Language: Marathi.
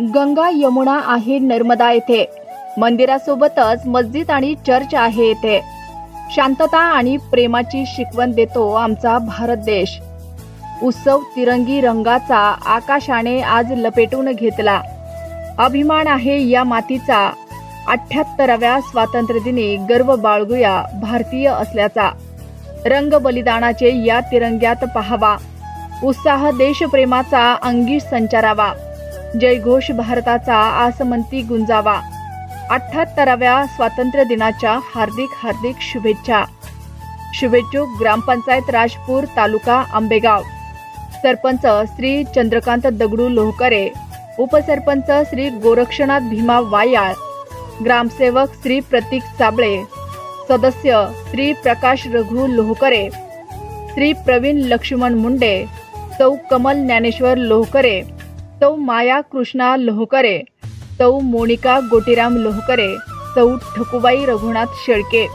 गंगा यमुना आहे नर्मदा येथे. मंदिरासोबतच मस्जिद आणि चर्च आहे येथे. शांतता आणि प्रेमाची शिकवण देतो आमचा भारत देश. उत्सव तिरंगी रंगाचा आकाशाने आज लपेटून घेतला. अभिमान आहे या मातीचा. अठ्याहत्तराव्या स्वातंत्र्यदिनी गर्व बाळगूया भारतीय असल्याचा. रंग बलिदानाचे या तिरंग्यात पहावा. उत्साह देशप्रेमाचा अंगी संचारावा. जयघोष भारताचा आसमंती गुंजावा. अठ्याहत्तराव्या स्वातंत्र्य दिनाच्या हार्दिक हार्दिक शुभेच्छा. शुभेच्छुक ग्रामपंचायत राजपूर तालुका आंबेगाव. सरपंच श्री चंद्रकांत दगडू लोहकरे. उपसरपंच श्री गोरक्षनाथ भीमा वायाळ. ग्रामसेवक श्री प्रतीक साबळे. सदस्य श्री प्रकाश रघु लोहकरे. श्री प्रवीण लक्ष्मण मुंडे. सौ कमल ज्ञानेश्वर लोहकरे. तौ माया कृष्णा लोहकरे तौ मोनिका गोटीराम लोहकरे तौ ठकुबाई रघुनाथ शेळके.